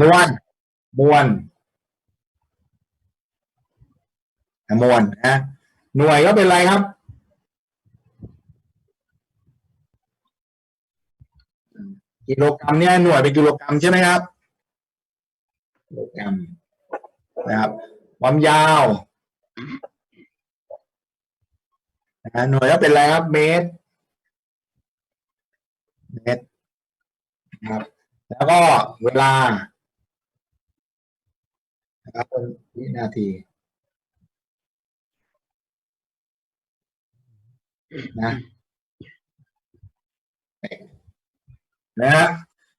มวลมวลมวลนะหน่วยก็เป็นอะไรครับ กิโลกรัมเนี่ยหน่วยเป็นกิโลกรัมใช่ไหมครับกิโลกรัมนะครับความยาวนะหน่วยก็เป็นอะไรครับ เมตร เมตรนะครับ แล้วก็เวลา นะครับเป็นวินาทีนะนะ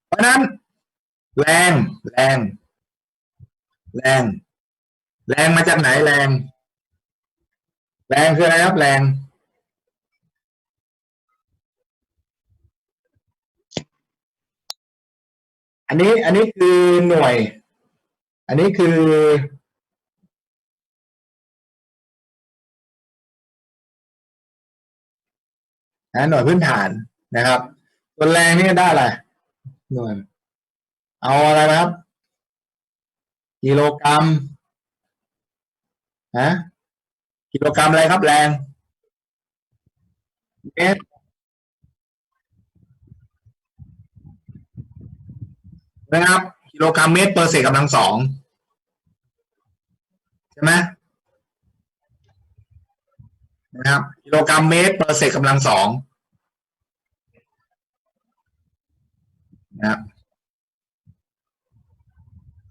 เพราะนั้น แรง แรง แรง แรงมาจากไหนแรง แรงคืออะไรครับแรง อันนี้อันนี้คือหน่วย อันนี้คือ นะหน่วยพื้นฐานนะครับส่วนแรงนี่ได้อะไรหน่วยเอาอะไรนะครับ กิโลกรัมฮะกิโลกรัมอะไรครับแรงเมตรนะครับ โลกรัมเมตรเปอร์เศษกำลังสองใช่ไหมนะครับกิโลกรัมเมตรเปอร์เศษกำลังสองนะครับ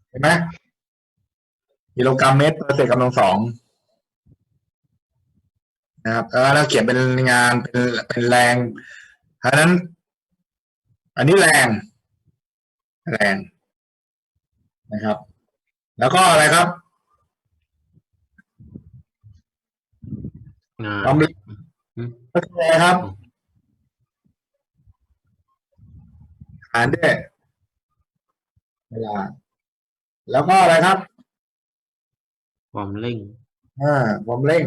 เห็นไหมกิโลกรัมเมตรเปอร์เศษกำลังสองนะครับแล้วเราเขียนเป็นงานเป็นเป็นแรงเพราะฉะนั้น อันนี้แรง แรง นะครับ แล้วก็อะไรครับอ่าความเร็วอืมก็คืออะไรครับหารด้วยเวลา แล้วก็อะไรครับ ความเร่ง อ่า ความเร่ง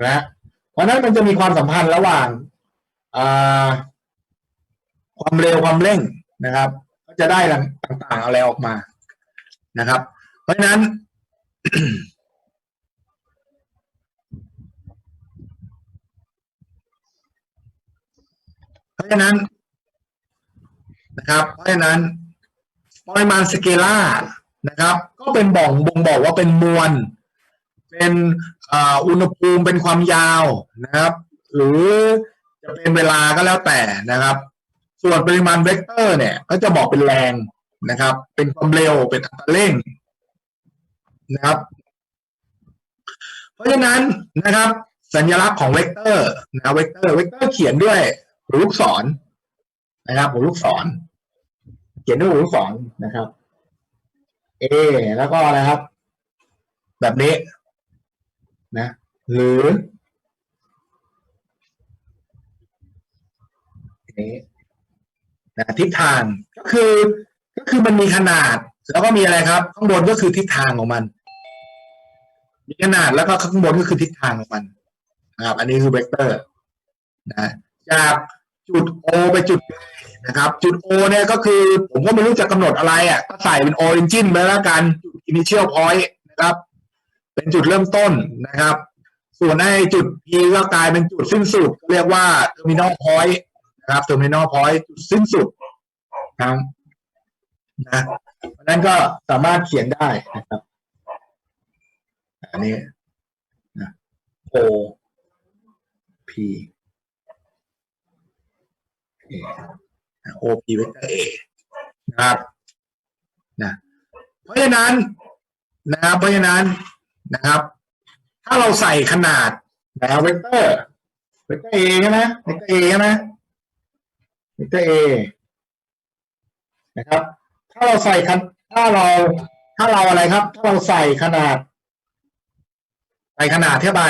นไหมเพราะนั้นมันจะมีความสัมพันธ์ระหว่างความเร็วความเร่งนะครับ ก็จะได้ต่างๆอะไรออกมานะครับ เพราะฉะนั้น เพราะฉะนั้นนะครับ เพราะฉะนั้นปริมาณสเกล่านะครับ ก็เป็นบ่งบ่งบอกว่าเป็นมวล เป็นอ่าอุณหภูมิเป็นความยาวนะครับ หรือจะเป็นเวลาก็แล้วแต่นะครับ ส่วนปริมาณเวกเตอร์เนี่ยก็จะบอกเป็นแรงนะครับ เป็นความเร็วเป็นอัตราเร่งนะครับ เพราะฉะนั้นนะครับ สัญลักษณ์ของเวกเตอร์นะเวกเตอร์เวกเตอร์เขียนด้วยหัวลูกศรนะครับหัวลูกศร เขียนด้วยหัวลูกศรนะครับ A แล้วก็อะครับ แบบนี้ นะหรือนี้นะทิศทางก็คือก็คือมันมีขนาด แล้วก็มีอะไรครับ ข้างบนก็คือทิศทางของมัน มีขนาดแล้วก็ข้างบนก็คือทิศทางของมันนะครับ อันนี้คือเวกเตอร์นะจากจุด O ไปจุด A นะครับ จุด O เนี่ยก็คือ ผมก็ไม่รู้จะกำหนดอะไรอะก็ใส่เป็น origin ไปแล้วกันจุด initial point นะครับ เป็นจุดเริ่มต้นนะครับ ส่วนในจุด P ก็กลายเป็นจุดสิ้นสุด เรียกว่า terminal point นะครับ terminal point จุดสิ้นสุดครับนะเพราะนั้นก็สามารถเขียนได้นะครับ อันนี้นะ O P A O P เวกเตอร์ A นะครับนะเพราะฉะนั้นนะครับเพราะฉะนั้น นะครับ ถ้าเราใส่ขนาดนะเวกเตอร์เวกเตอร์ A ใช่ไหมเวกเตอร์ A ใช่ไหมเวกเตอร์ A นะครับ ถ้าเราใส่คันถ้าเราถ้าเราอะไรครับ ถ้าเราใส่ขนาดใส่ขนาดเท่าไป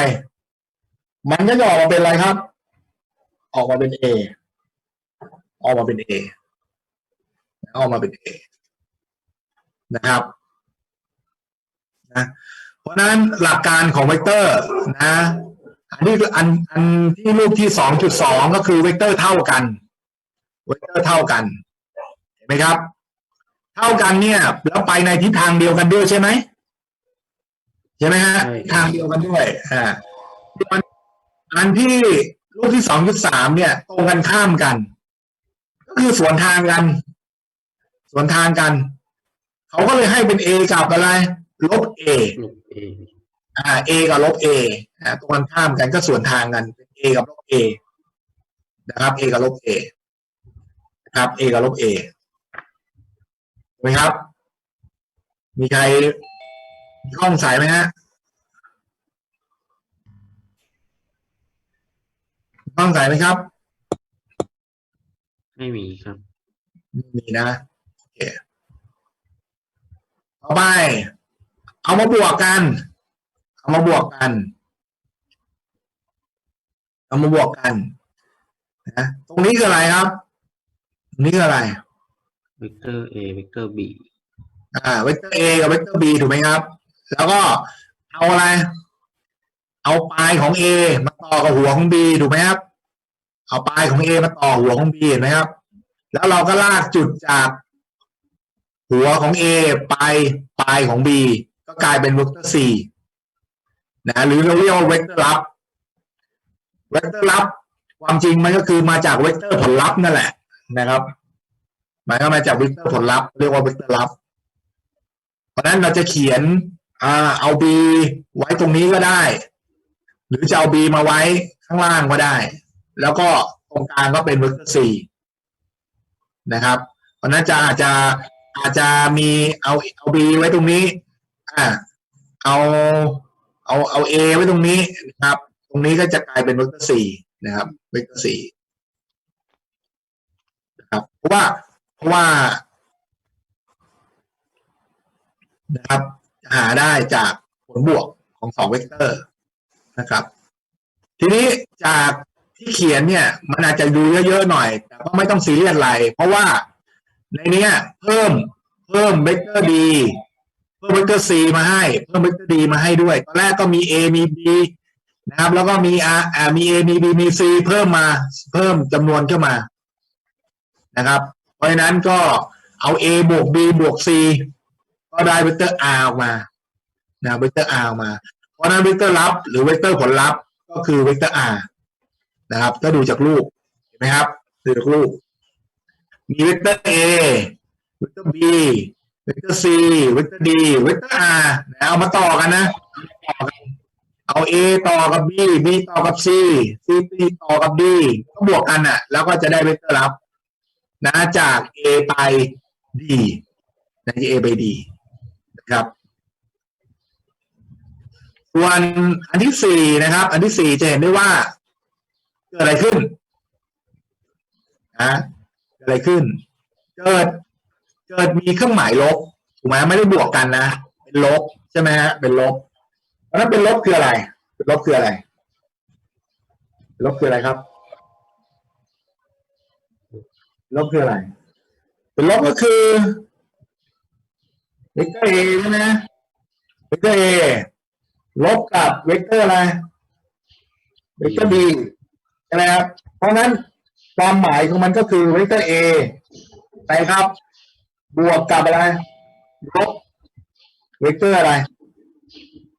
มันก็จะออกมาเป็นอะไรครับ ออกมาเป็น A ออกมาเป็น A ออกมาเป็น A นะครับนะ ราะฉะนั้นหลักการของเวกเตอร์นะอันนี้คืออันอันที่รูปที่สองจุดสองก็คือเวกเตอร์เท่ากัน เวกเตอร์เท่ากันเห็นไหมครับ เท่ากันเนี่ย แล้วไปในทิศทางเดียวกันด้วยใช่ไหมใช่ไหมฮะใช่ทิศทางเดียวกันด้วยอ่าส่วนอันที่รูปที่สองจุดสามเนี่ย ตรงกันข้ามกัน ก็คือสวนทางกัน สวนทางกัน เขาก็เลยให้เป็น A กับอะไร ลบ A ลบเออ่า A กับลบ A อ่าตรงกันข้ามกันก็ส่วนทางกันเป็น A กับลบ A นะครับ A กับลบ A นะครับ A กับลบ A ถูกไหมครับ มีใครมีข้อสงสัยไหมฮะมีข้อสงสัยไหมครับ ไม่มีครับมีนะโอเคต่อไป เอามาบวกกัน เอามาบวกกัน เอามาบวกกันนะตรงนี้คืออะไรครับ ตรงนี้คืออะไรเวกเตอร์เอเวกเตอร์บีอ่าเวกเตอร์ A กับเวกเตอร์ B ถูกไหมครับ แล้วก็เอาอะไร เอาปลายของ A มาต่อกับหัวของ B ถูกไหมครับ เอาปลายของ A มาต่อหัวของ B เห็นไหมครับ แล้วเราก็ลากจุดจากหัวของ A ไปปลายของ B ก็กลายเป็นเวกเตอร์ C นะหรือเราเรียกว่าเวกเตอร์ลับเวกเตอร์ลับ ความจริงมันก็คือมาจากเวกเตอร์ผลลัพธ์นั่นแหละนะครับหมายก็มาจากเวกเตอร์ผลลัพธ์เรียกว่าเวกเตอร์ลับ เพราะนั้นเราจะเขียนอ่าเอา B ไว้ตรงนี้ก็ได้ หรือจะเอา B มาไว้ข้างล่างก็ได้ แล้วก็ตรงกลางก็เป็นเวกเตอร์ C นะครับ เพราะฉะนั้นจะอาจจะอาจจะมีเอาเอา B ไว้ตรงนี้ เอาเอาเอาเอไว้ตรงนี้นะครับ ตรงนี้ก็จะกลายเป็นเวกเตอร์ C นะครับเวกเตอร์ C นะครับเพราะว่าเพราะว่านะครับหาได้จากผลบวกของสองเวกเตอร์นะครับ ทีนี้จากที่เขียนเนี่ย มันอาจจะดูเยอะๆหน่อย แต่ก็ไม่ต้องซีเรียสอะไร เพราะว่าในนี้เพิ่มเพิ่มเวกเตอร์ d เพิ่มเวกเตอร์ c มาให้ เพิ่มเวกเตอร์ d มาให้ด้วย ตอนแรกก็มี a มี b นะครับ แล้วก็มี r อ่ามี a มี b มี c เพิ่มมา เพิ่มจำนวนขึ้นมา นะครับ เพราะฉะนั้นก็เอา a บวก b บวก c ก็ได้เวกเตอร์ r ออกมานะเวกเตอร์ r ออกมา เพราะฉะนั้นเวกเตอร์ลับ หรือเวกเตอร์ผลลัพธ์ก็คือเวกเตอร์ r นะครับ ก็ดูจากรูปเห็นไหมครับดูจากรูปมีเวกเตอร์ a เวกเตอร์ b เวกเตอร์ c เวกเตอร์ d เวกเตอร์ r นะเอามาต่อกันนะต่อกันเอา a ต่อกับ b b ต่อกับ c c b ต่อกับ d ก็บวกกันอะ แล้วก็จะได้เวกเตอร์ลับ นะจาก a ไป d นะจาก a ไป d นะครับส่วนอันที่สี่นะครับ อันที่สี่จะเห็นได้ว่าเกิดอะไรขึ้นนะเกิดอะไรขึ้น เกิด เกิดมีเครื่องหมายลบถูกไหมไม่ได้บวกกันนะ เป็นลบใช่ไหมฮะเป็นลบเพราะนั้นเป็นลบคืออะไรเป็นลบคืออะไรเป็นลบคืออะไรครับ ลบคืออะไร เป็นลบก็คือเวกเตอร์ a ใช่ไหมเวกเตอร์ a ลบกับเวกเตอร์อะไรเวกเตอร์ b ใช่ไหมครับเพราะนั้นความหมายของมันก็คือเวกเตอร์ a ไปครับ บวกกับอะไรลบเวกเตอร์อะไร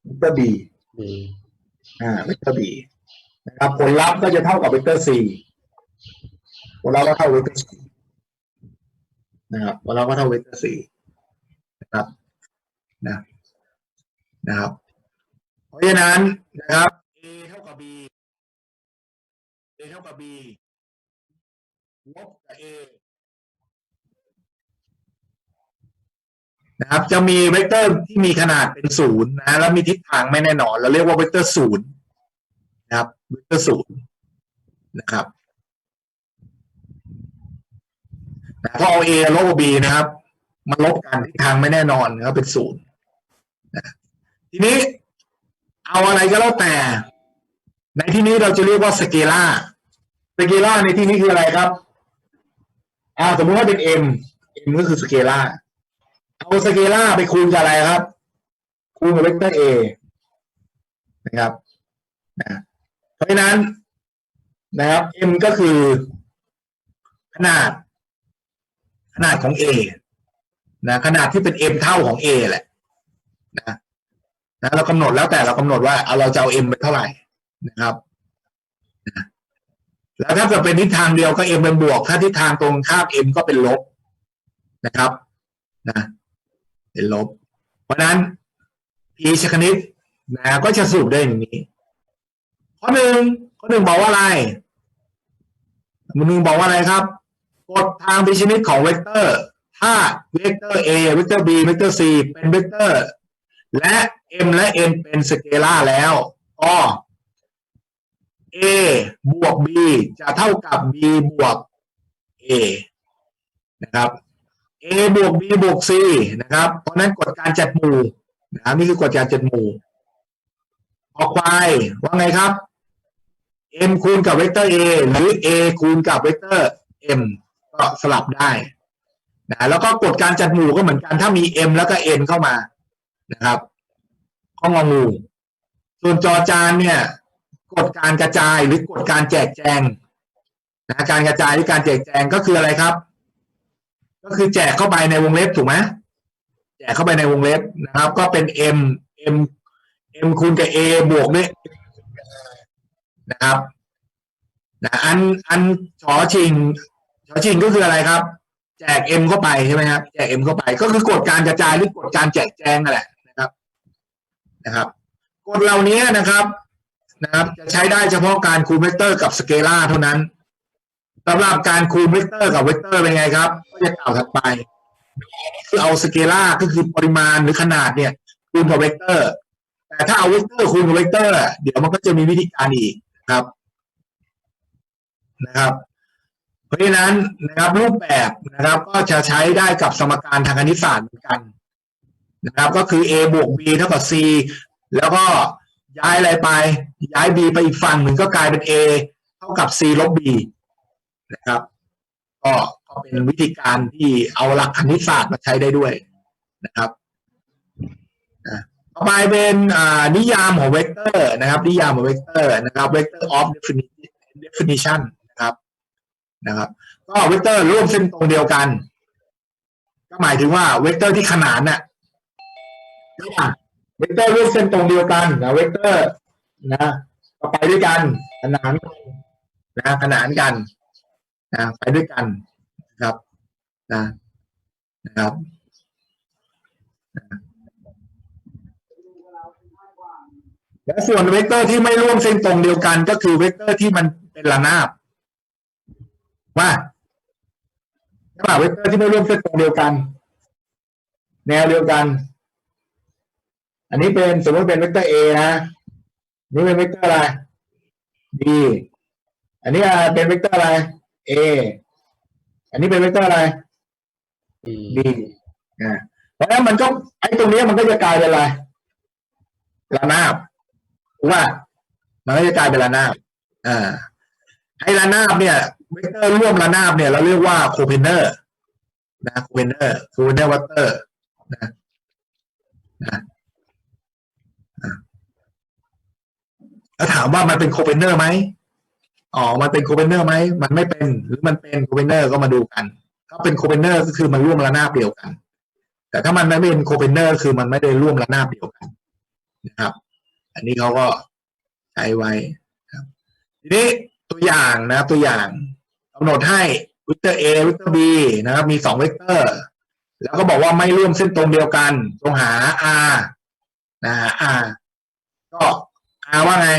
เวกเตอร์ b เออ่าเวกเตอร์ b นะครับผลลัพธ์ก็จะเท่ากับเวกเตอร์ c ผลลัพธ์ก็เท่าเวกเตอร์ c นะครับผลลัพธ์ก็เท่าเวกเตอร์ c นะครับนะนะครับ เพราะฉะนั้นนะครับ a เท่ากับ b a เท่ากับ b ลบกับ a นะครับ จะมีเวกเตอร์ที่มีขนาดเป็นศูนย์นะแล้วมีทิศทางไม่แน่นอน เราเรียกว่าเวกเตอร์ศูนย์นะครับเวกเตอร์ศูนย์นะครับนะพอเอา a ลบกับ b นะครับมันลบกันทิศทางไม่แน่นอนนะครับเป็นศูนย์ทีนี้เอาอะไรก็แล้วแต่ ในที่นี้เราจะเรียกว่าสเกล่าสเกล่าในที่นี้คืออะไรครับอ่าสมมติว่าเป็น m m ก็คือสเกล่า เอาสเกล่าไปคูณกับอะไรครับ คูณกับเวกเตอร์ a นะครับนะเพราะฉะนั้นนะครับ m ก็คือขนาด ขนาดของ a นะขนาดที่เป็น m เท่าของ a แหละนะนะเรากำหนดแล้วแต่เรากำหนดว่าเอาเราจะเอา m ไปเท่าไหร่นะครับนะแล้วถ้าเกิดเป็นทิศทางเดียวก็ m เป็นบวก ถ้าทิศทางตรงข้าม m ก็เป็นลบนะครับนะ เป็นลบ เพราะนั้น p ชคณิตนะก็จะสรุปได้อย่างนี้ ข้อหนึ่งข้อหนึ่งบอกว่าอะไรข้อหนึ่งบอกว่าอะไรครับกฎทางพิชนิตของเวกเตอร์ ถ้าเวกเตอร์ a เวกเตอร์ b เวกเตอร์ c เป็นเวกเตอร์ และ m และ n เป็นสเกลาแล้วก็ a บวก b จะเท่ากับ b บวก a นะครับ a บวก b บวก c นะครับ เพราะนั้นกฎการจัดหมู่นะครับนี่คือกฎการจัดหมู่ออกไปว่าไงครับ m คูณกับเวกเตอร์ a หรือ a คูณกับเวกเตอร์ m ก็สลับได้นะแล้วก็กฎการจัดหมู่ก็เหมือนกันถ้ามี m แล้วก็ n เข้ามานะครับข้ององูส่วนจอจานเนี่ยกฎการกระจายหรือกฎการแจกแจงนะการกระจายหรือการแจกแจงก็คืออะไรครับ ก็คือแจกเข้าไปในวงเล็บถูกไหมแจกเข้าไปในวงเล็บนะครับ ก็เป็น m m m คูณกับ a บวกด้วยนะครับนะอันอันชอชิงชอชิงก็คืออะไรครับ แจก m เข้าไปใช่ไหมครับแจก m เข้าไป ก็คือกฎการกระจายหรือกฎการแจกแจงนั่นแหละนะครับนะครับกฎเหล่านี้นะครับนะครับ จะใช้ได้เฉพาะการคูณเวกเตอร์กับสเกลาเท่านั้น สำหรับการคูณเวกเตอร์กับเวกเตอร์เป็นไงครับก็จะกล่าวถัดไป คือเอาสเกลาก็คือปริมาณหรือขนาดเนี่ย คูณกับเวกเตอร์ แต่ถ้าเอาเวกเตอร์คูณกับเวกเตอร์ เดี๋ยวมันก็จะมีวิธีการอีกครับนะครับ เพราะฉะนั้นนะครับรูปแบบนะครับก็จะใช้ได้กับสมการทางคณิตศาสตร์เหมือนกันนะครับ ก็คือ a บวก b เท่ากับ c แล้วก็ย้ายอะไรไป ย้าย b ไปอีกฝั่งหนึ่งก็กลายเป็น a เท่ากับ c ลบ b นะครับ ก็ก็เป็นวิธีการที่เอาหลักคณิตศาสตร์มาใช้ได้ด้วยนะครับต่อไปเป็นนิยามของเวกเตอร์นะครับ นิยามของเวกเตอร์นะครับ vector of defini- definition นะครับนะครับก็เวกเตอร์ร่วมเส้นตรงเดียวกัน ก็หมายถึงว่าเวกเตอร์ที่ขนานเน่ะระหว่างเวกเตอร์ร่วมเส้นตรงเดียวกันนะเวกเตอร์นะไปด้วยกันขนานนะขนานกัน นะไปด้วยกันนะครับนะนะครับและส่วนเวกเตอร์ที่ไม่ร่วมเส้นตรงเดียวกันก็คือเวกเตอร์ที่มันเป็นระนาบว่าใช่ป่ะเวกเตอร์ที่ไม่ร่วมเส้นตรงเดียวกัน แนวเดียวกัน อันนี้เป็นสมมติเป็นเวกเตอร์ A นะนี่เป็นเวกเตอร์อะไร B อันนี้เป็นเวกเตอร์อะไร A อันนี้เป็นเวกเตอร์อะไร B B อ่าเพราะฉะนั้นมันก็ไอ้ตรงเนี้ยมันก็จะกลายเป็นอะไรระนาบถูกป่ะมันก็จะกลายเป็นระนาบอ่าไอ้ระนาบเนี่ยเวกเตอร์ร่วมระนาบเนี่ย เราเรียกว่าโคเพนเนอร์นะโคเพนเนอร์โคเพนเนอร์วัตเตอร์นะนะอะแล้วถามว่ามันเป็นโคเพนเนอร์ไหม อ๋อ มันเป็นโคเพนเนอร์ไหม มันไม่เป็น หรือมันเป็นโคเพนเนอร์ก็มาดูกัน ถ้าเป็นโคเพนเนอร์ก็คือมันร่วมระนาบเดียวกัน แต่ถ้ามันไม่เป็นโคเพนเนอร์คือมันไม่ได้ร่วมระนาบเดียวกันนะครับ อันนี้เขาก็ใช้ไว้ครับ ทีนี้ตัวอย่างนะครับตัวอย่างกำหนดให้เวกเตอร์ A เวกเตอร์ B นะครับ มีสองเวกเตอร์ แล้วก็บอกว่าไม่ร่วมเส้นตรงเดียวกันจงหา R นะหา R ก็ R ว่าไง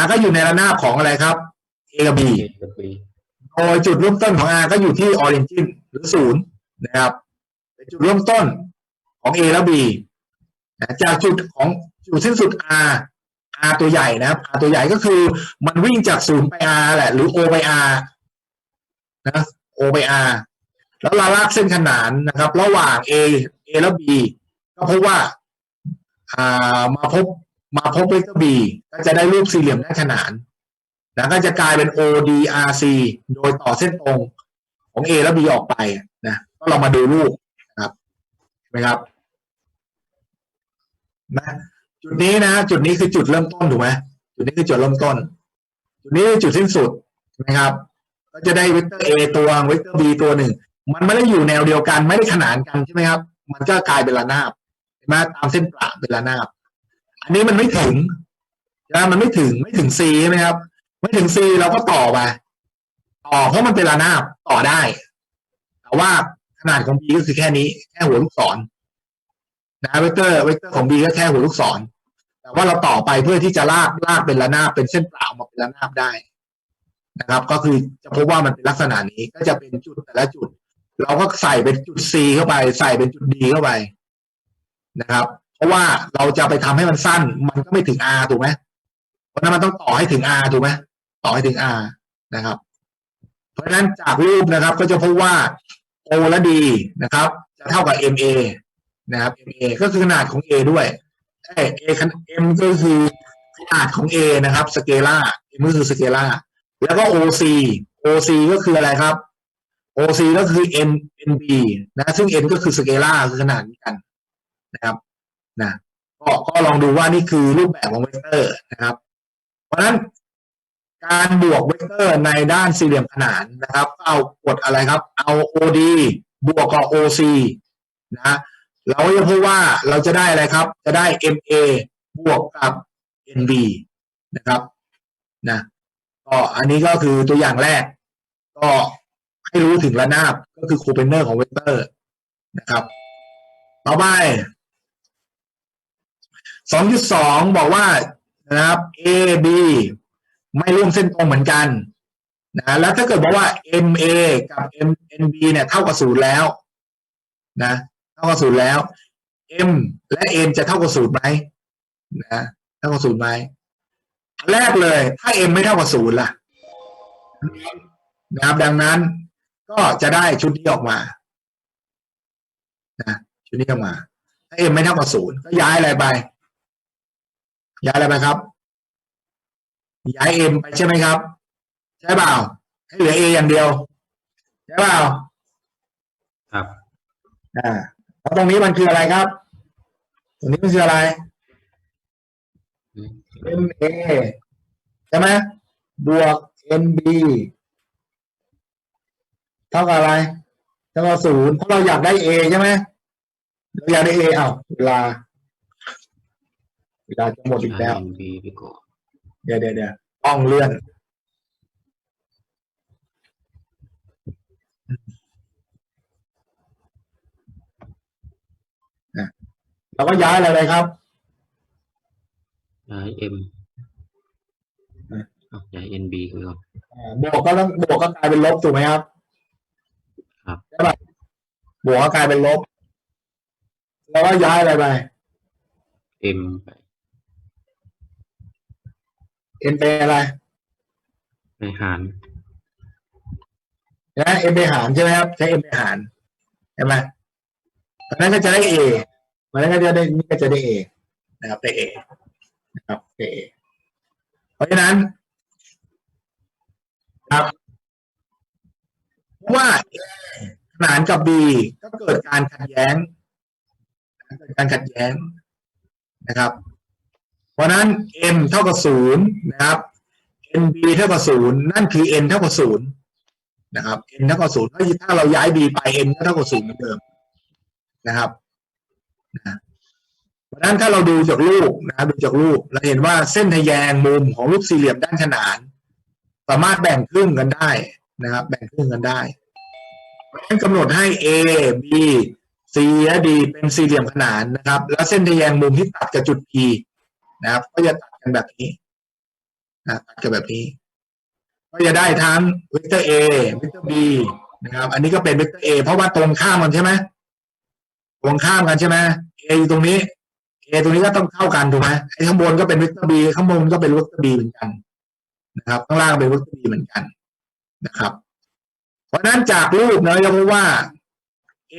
R ก็อยู่ในระนาบของอะไรครับ A กับ B A กับ B โดยจุดเริ่มต้นของ R ก็อยู่ที่ origin หรือศูนย์นะครับเป็นจุดเริ่มต้นของ A และ B นะจากจุดของจุดสิ้นสุด R R ตัวใหญ่นะครับ R ตัวใหญ่ก็คือมันวิ่งจากศูนย์ไป R แหละ หรือ O ไป R นะ O ไป R แล้วเราลากเส้นขนานนะครับ ระหว่าง A A และ B ก็พบว่า อ่ามาพบ มาพบเวกเตอร์ B ก็จะได้รูปสี่เหลี่ยมด้านขนาน แล้วก็จะกลายเป็น ODRC โดยต่อเส้นตรงของ A และ B ออกไปนะก็ลองมาดูรูปนะครับเห็นไหมครับนะจุดนี้นะ จุดนี้คือจุดเริ่มต้นถูกไหมจุดนี้คือจุดเริ่มต้น จุดนี้คือจุดสิ้นสุดใช่ไหมครับ ก็จะได้เวกเตอร์ A ตัวเวกเตอร์ B ตัวหนึ่ง มันไม่ได้อยู่แนวเดียวกันไม่ได้ขนานกันใช่ไหมครับ มันก็กลายเป็นระนาบเห็นไหมตามเส้นประเป็นระนาบ อันนี้มันไม่ถึงนะมันไม่ถึงไม่ถึง C ใช่ไหมครับ ไม่ถึง C เราก็ต่อไปต่อเพราะมันเป็นระนาบต่อได้ แต่ว่าขนาดของ B ก็คือแค่นี้แค่หัวลูกศรนะเวกเตอร์เวกเตอร์ของ B ก็แค่หัวลูกศร แต่ว่าเราต่อไปเพื่อที่จะลากลากเป็นระนาบเป็นเส้นเปล่ามาเป็นระนาบได้นะครับ ก็คือจะพบว่ามันเป็นลักษณะนี้ก็จะเป็นจุดแต่ละจุด เราก็ใส่เป็นจุด C เข้าไป ใส่เป็นจุด D เข้าไปนะครับ ราะว่าเราจะไปทำให้มันสั้น มันก็ไม่ถึง R ถูกไหมเพราะนั้นมันต้องต่อให้ถึง R ถูกไหมต่อให้ถึง R นะครับ เพราะฉะนั้นจากรูปนะครับ ก็จะพบว่า O และ D นะครับ จะเท่ากับ MA นะครับ MA ก็คือขนาดของ A ด้วยเอ้ย A ขนาด M ก็คือขนาดของ A นะครับสเกล่า M ก็คือสเกล่าแล้วก็ OC OC ก็คืออะไรครับ OC ก็คือ N NB นะ ซึ่ง N ก็คือสเกล่าคือขนาดนี้กันนะครับ นะก็ก็ลองดูว่านี่คือรูปแบบของเวกเตอร์นะครับ เพราะฉะนั้นการบวกเวกเตอร์ในด้านสี่เหลี่ยมขนานนะครับ เอากดอะไรครับ เอา OD บวกกับ OC นะเราก็จะพบว่าเราจะได้อะไรครับ จะได้ MA บวกกับ NB นะครับนะก็อันนี้ก็คือตัวอย่างแรก ก็ให้รู้ถึงระนาบก็คือโคเปนเนอร์ของเวกเตอร์นะครับ ต่อไป 2.2บอกว่านะครับ A B ไม่ร่วมเส้นตรงเหมือนกันนะแล้วถ้าเกิดบอกว่า MA กับ M NB เนี่ยเท่ากับศูนย์แล้วนะเท่ากับศูนย์แล้ว M และ N จะเท่ากับศูนย์ไหมนะเท่ากับศูนย์ไหมแรกเลย ถ้า M ไม่เท่ากับศูนย์ล่ะนะครับดังนั้นก็จะได้ชุดนี้ออกมานะชุดนี้ออกมา ถ้า M ไม่เท่ากับศูนย์ก็ย้ายอะไรไป ย้ายอะไรไปครับ ย้าย M ไปใช่ไหมครับ ใช่เปล่า ให้เหลือ A อย่างเดียว ใช่เปล่า ครับ อ่า แล้วตรงนี้มันคืออะไรครับ ตรงนี้มันคืออะไรอืม MA ใช่ไหมบวก NB เท่ากับอะไรเท่ากับศูนย์เพราะเราอยากได้ A ใช่ไหมเราอยากได้ A อ้าวเวลาเวลาจะหมดอีกแล้ว NB ไปก่อนเดี๋ยวเดี๋ยวเดี๋ยวต้องเลื่อนนะเราก็ย้ายอะไรไปครับ ย้าย M อะเอาย้าย NB ไปก่อน อ่าบวกก็ต้องบวกก็กลายเป็นลบถูกไหมครับครับ ใช่ป่ะบวกก็กลายเป็นลบ แล้วก็ย้ายอะไรไป M ไป เอ็นไปอะไรในหารนะเอ็นไปหารใช่ไหมครับใช้เอ็นไปหารใช่ไหมเพราะฉะนั้นก็จะได้เอมันนั้นก็จะได้นี่ก็จะได้เอนะครับได้เอนะครับได้เอเพราะฉะนั้น ครับเพราะว่า A ขนานกับ B ก็เกิดการขัดแย้ง เกิดการขัดแย้งนะครับ เพราะนั้น m เท่ากับศูนย์นะครับ nb เท่ากับศูนย์นั่นคือ n เท่ากับศูนย์นะครับ n เท่ากับศูนย์เพราะถ้าเราย้าย b ไป n ก็เท่ากับศูนย์เหมือนเดิมนะครับนะเพราะนั้นถ้าเราดูจากรูปนะครับดูจากรูปเราเห็นว่าเส้นทะแยงมุมของรูปสี่เหลี่ยมด้านขนาน สามารถแบ่งครึ่งกันได้นะครับ แบ่งครึ่งกันได้เพราะฉะนั้นกำหนดให้ A B C และ D เป็นสี่เหลี่ยมขนานนะครับ แล้วเส้นทะแยงมุมที่ตัดกับจุด E นะครับก็จะตัดกันแบบนี้นะตัดกันแบบนี้ ก็จะได้ทั้งเวกเตอร์ A เวกเตอร์ B นะครับ อันนี้ก็เป็นเวกเตอร์ A เพราะว่าตรงข้ามกันใช่ไหมตรงข้ามกันใช่ไหม A อยู่ตรงนี้ A ตรงนี้ก็ต้องเท่ากันถูกไหมไอ้ข้างบนก็เป็นเวกเตอร์ B ข้างบนก็เป็นเวกเตอร์ B เหมือนกันนะครับ ข้างล่างเป็นวัตถุดีเหมือนกันนะครับ เพราะฉะนั้นจากรูปเราจะพบว่า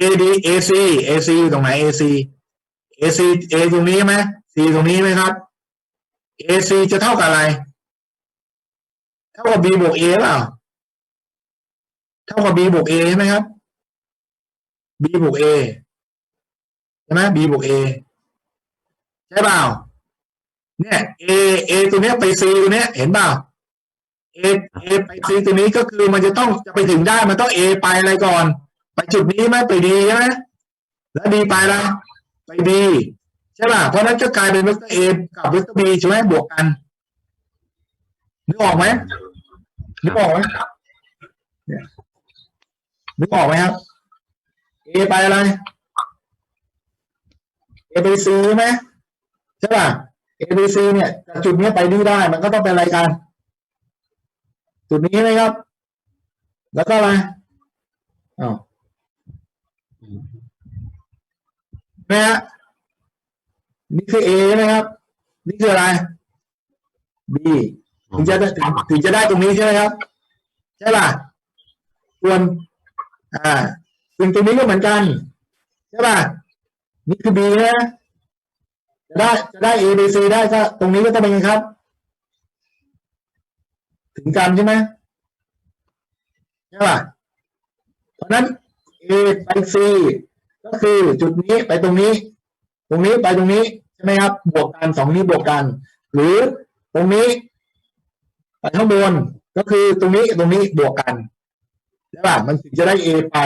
AD AC AC อยู่ตรงไหน AC AC A ตรงนี้ไหม C ตรงนี้ไหมครับ AC จะเท่ากับอะไร เท่ากับ B บวก A เปล่า เท่ากับ B บวก A ใช่ไหมครับ B บวก A ใช่ไหม B บวก A ใช่เปล่า เนี่ย A A ตัวเนี้ยไป C ตัวเนี้ยเห็นเปล่า A A ไป C ตัวนี้ก็คือมันจะต้องจะไปถึงได้มันต้อง A ไปอะไรก่อน ไปจุดนี้ไหมไป D ใช่ไหมแล้ว D ไปละไป B ใช่ป่ะเพราะนั้นก็กลายเป็นเวกเตอร์ A กับเวกเตอร์ B ใช่ไหมบวกกันนึกออกไหมนึกออกไหมนึกออกไหมครับ A ไปอะไร A ไป C ใช่ไหมใช่ป่ะ A B C เนี่ยจากจุดนี้ไปนี่ได้ มันก็ต้องเป็นอะไรกันจุดนี้ไหมครับ แล้วก็อะไรอ้าวอืมนะฮะ นี่คือ A ใช่ไหมครับ นี่คืออะไร B ถึงจะได้ถึงจะได้ตรงนี้ใช่ไหมครับ ใช่ป่ะส่วนอ่าซึ่งตรงนี้ก็เหมือนกัน ใช่ป่ะนี่คือ B นะจะได้จะได้ A B C ได้ก็ตรงนี้ก็ต้องเป็นไงครับ ถึงกันใช่ไหมใช่ป่ะเพราะนั้น A ไป C ก็คือจุดนี้ไปตรงนี้ ตรงนี้ไปตรงนี้ ช่ไหมครับ บวกกันสองนี้บวกกัน หรือตรงนี้ไปข้างบนก็คือตรงนี้ตรงนี้บวกกันใช่ป่ะมันถึงจะได้ A ไป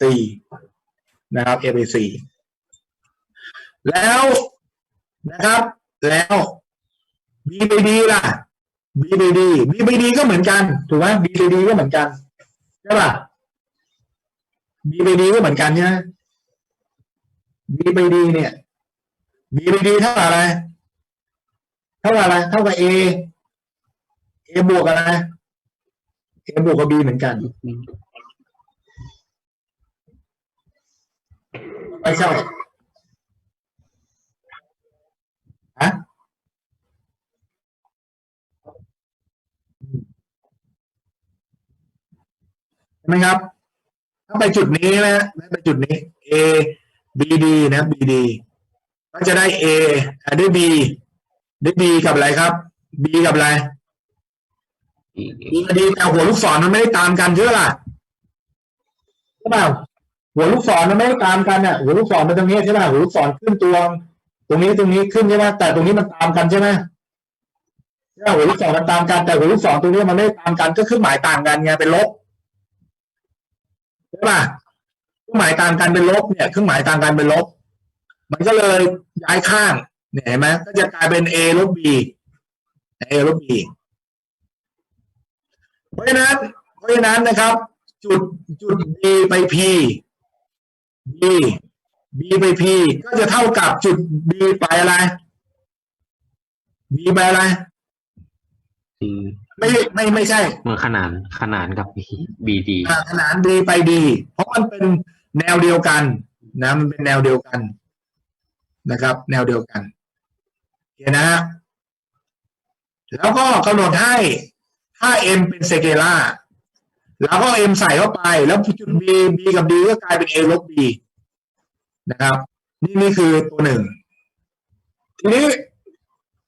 C นะครับ A ไป C แล้วนะครับ แล้ว B ไป D ล่ะ B ไป D B ไป D ก็เหมือนกันถูกไหม B ไป D ก็เหมือนกันใช่ป่ะ B ไป D ก็เหมือนกันใช่ไหม B ไป D เนี่ย B ไป D เท่ากับอะไร เท่ากับอะไร เท่ากับ A A บวกอะไร A บวกกับ B เหมือนกันไม่ใช่ฮะใช่ไหมครับถ้าไปจุดนี้นะไปจุดนี้ A B D นะ B D ก็จะได้ A อะได้ B ได้ B กับอะไรครับ B กับอะไรอีก B กับ D แต่หัวลูกศรมันไม่ได้ตามกันใช่ไหมล่ะใช่เปล่าหัวลูกศรมันไม่ได้ตามกันอะหัวลูกศรมันตรงนี้ใช่ไหมหัวลูกศรขึ้นตัวตรงนี้ตรงนี้ขึ้นใช่ไหมแต่ตรงนี้มันตามกันใช่ไหมใช่ไหมหัวลูกศรมันตามกันแต่หัวลูกศรตรงนี้มันไม่ได้ตามกันก็เครื่องหมายต่างกันไงเป็นลบใช่ป่ะเครื่องหมายต่างกันเป็นลบเนี่ยเครื่องหมายต่างกันเป็นลบ มันก็เลยย้ายข้างเนี่ยเห็นไหมก็จะกลายเป็น a ลบ b a ลบ b เพราะฉะนั้น เพราะฉะนั้นนะครับ จุดจุด b ไป p b b ไป p ก็จะเท่ากับจุด b ไปอะไร b ไปอะไรคือไม่ไม่ไม่ใช่เมื่อขนานขนานกับ B D อ่าขนาน b ไป d เพราะมันเป็นแนวเดียวกันนะมันเป็นแนวเดียวกัน นะครับ แนวเดียวกันโอเคนะฮะแล้วก็กำหนดให้ถ้า m เป็นเซเกล่าแล้วก็ m ใส่เข้าไป แล้วจุด b b กับ d ก็กลายเป็น a ลบ b นะครับ นี่นี่คือตัวหนึ่งทีนี้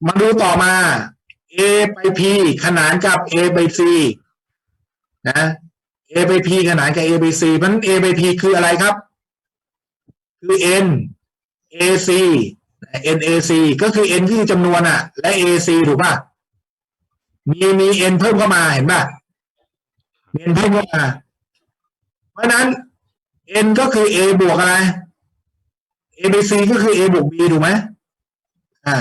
มาดูต่อมา a ไป p ขนานกับ a ไป c นะ a ไป p ขนานกับ a ไป c เพราะนั้น a ไป p คืออะไรครับ คือ n ac n ac ก็คือ n คือจำนวนอะและ ac ถูกป่ะมีมี n เพิ่มเข้ามาเห็นป่ะมี n เพิ่มเข้ามา เพราะนั้น n ก็คือ a บวกอะไร a b c ก็คือ a บวก b ถูกไหมอ่า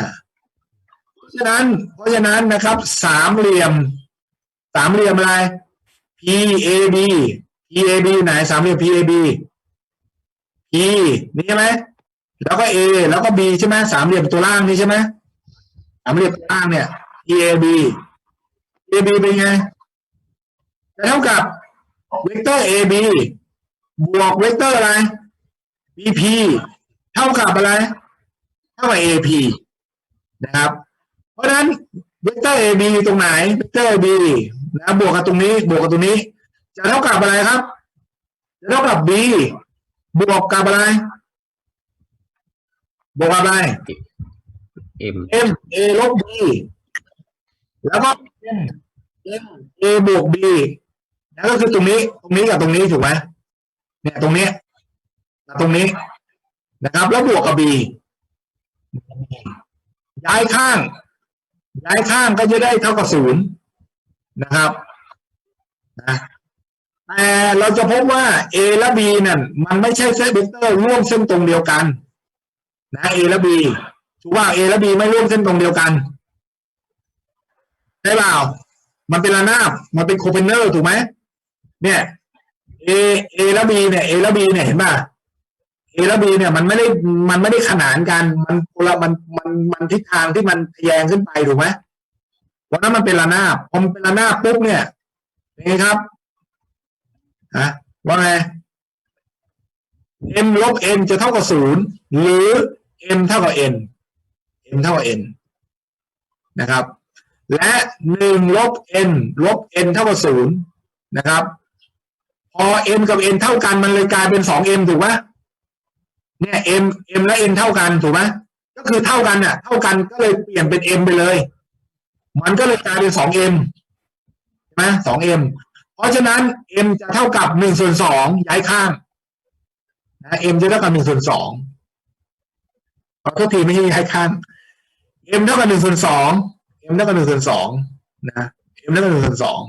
เพราะฉะนั้น เพราะฉะนั้นนะครับ สามเหลี่ยม สามเหลี่ยมอะไร PAB PAB อยู่ไหนสามเหลี่ยม PAB P นี่ใช่ไหม แล้วก็ A แล้วก็ B ใช่ไหมสามเหลี่ยมตัวล่างนี่ใช่ไหมสามเหลี่ยมตัวล่างเนี่ย PAB AB เป็นไงจะเท่ากับเวกเตอร์ AB บวกเวกเตอร์อะไร BP เท่ากับอะไร เท่ากับ AP นะครับ เพราะฉะนั้นเวกเตอร์ AB ตรงไหนเวกเตอร์ AB นะบวกกับตรงนี้ บวกกับตรงนี้ จะเท่ากับอะไรครับ จะเท่ากับ B บวกกับอะไร บวกกับอะไร M M A ลบ B แล้วก็ M M A บวก B นะก็คือตรงนี้ ตรงนี้กับตรงนี้ถูกไหมเนี่ยตรงนี้กับตรงนี้นะครับ แล้วบวกกับ B ย้ายข้าง ย้ายข้างก็จะได้เท่ากับศูนย์นะครับนะแต่เราจะพบว่า A และ B นั่นมันไม่ใช่เส้นเวกเตอร์ร่วมเส้นตรงเดียวกัน นะ A และ B ถูกว่า A และ B ไม่ร่วมเส้นตรงเดียวกันใช่เปล่า มันเป็นระนาบ มันเป็นโคเพนเนอร์ถูกไหมเนี่ย A A และ B เนี่ย A และ B เนี่ยเห็นป่ะ A และ B เนี่ยมันไม่ได้มันไม่ได้ขนานกัน มันคนละมันมันมันทิศทางที่มันทะแยงขึ้นไปถูกไหมเพราะนั้นมันเป็นระนาบพอมันเป็นระนาบปุ๊บเนี่ยเป็นไงครับฮะว่าไง m ลบ n จะเท่ากับศูนย์หรือ m เท่ากับ n m เท่ากับ n นะครับ และหนึ่งลบ n ลบ n เท่ากับศูนย์นะครับ พอ m กับ n เท่ากันมันเลยกลายเป็นสอง m ถูกไหมเนี่ย m m และ n เท่ากันถูกไหมก็คือเท่ากันเนี่ยเท่ากันก็เลยเปลี่ยนเป็น m ไปเลย มันก็เลยกลายเป็นสอง m ใช่ไหมสอง m เพราะฉะนั้น m จะเท่ากับหนึ่งส่วนสองย้ายข้างนะ m จะเท่ากับหนึ่งส่วนสอง ขอโทษทีไม่ใช่ย้ายข้าง m เท่ากับหนึ่งส่วนสอง m เท่ากับหนึ่งส่วนสองนะ m เท่ากับหนึ่งส่วนสอง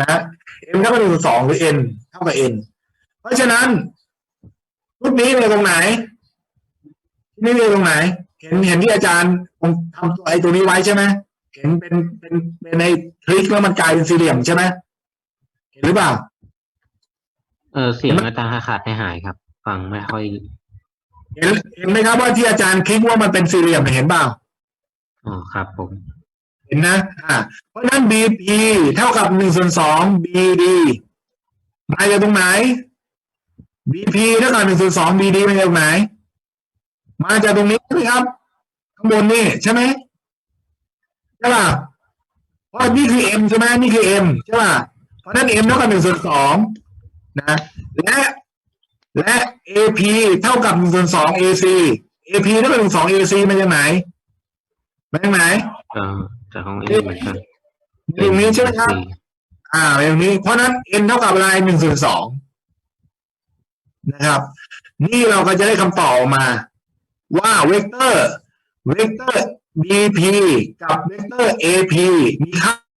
นะ m เท่ากับหนึ่งส่วนสองหรือ n เท่ากับ n เพราะฉะนั้นรูปนี้ในตรงไหนที่นี่ในตรงไหน เห็นเห็นที่อาจารย์ผมทำตัวไอ้ตัวนี้ไว้ใช่ไหมเห็นเป็นเป็นเป็นในทริกแล้วมันกลายเป็นสี่เหลี่ยมใช่ไหมเห็นหรือเปล่า เออเสียงอาจารย์ขาดหายหายๆครับ ฟังไม่ค่อย เห็นเห็นไหมครับว่าที่อาจารย์คลิกว่ามันเป็นสี่เหลี่ยมเห็นเปล่าอ๋อครับผม เห็นนะอ่าเพราะฉะนั้น BP เท่ากับหนึ่งส่วนสอง BD มาจากตรงไหน BP เท่ากับหนึ่งส่วนสอง BD มาจากตรงไหน มาจากตรงนี้ใช่ไหมครับข้างบนนี่ใช่ไหมใช่ป่ะเพราะนี่คือ M ใช่ไหมนี่คือ M ใช่ป่ะเพราะฉะนั้น M เท่ากับหนึ่งส่วนสองนะและ และ AP เท่ากับหนึ่งส่วนสอง AC AP เท่ากับหนึ่งสอง AC มาจากไหนมาจากไหนเออจากของเอเหมือนกันตรงนี้ใช่ไหมครับ อ่าตรงนี้ เพราะฉะนั้น n เท่ากับอะไรหนึ่งส่วนสองนะครับ นี่เราก็จะได้คำตอบออกมา ว่าเวกเตอร์เวกเตอร์ bp กับเวกเตอร์ ap มีค่า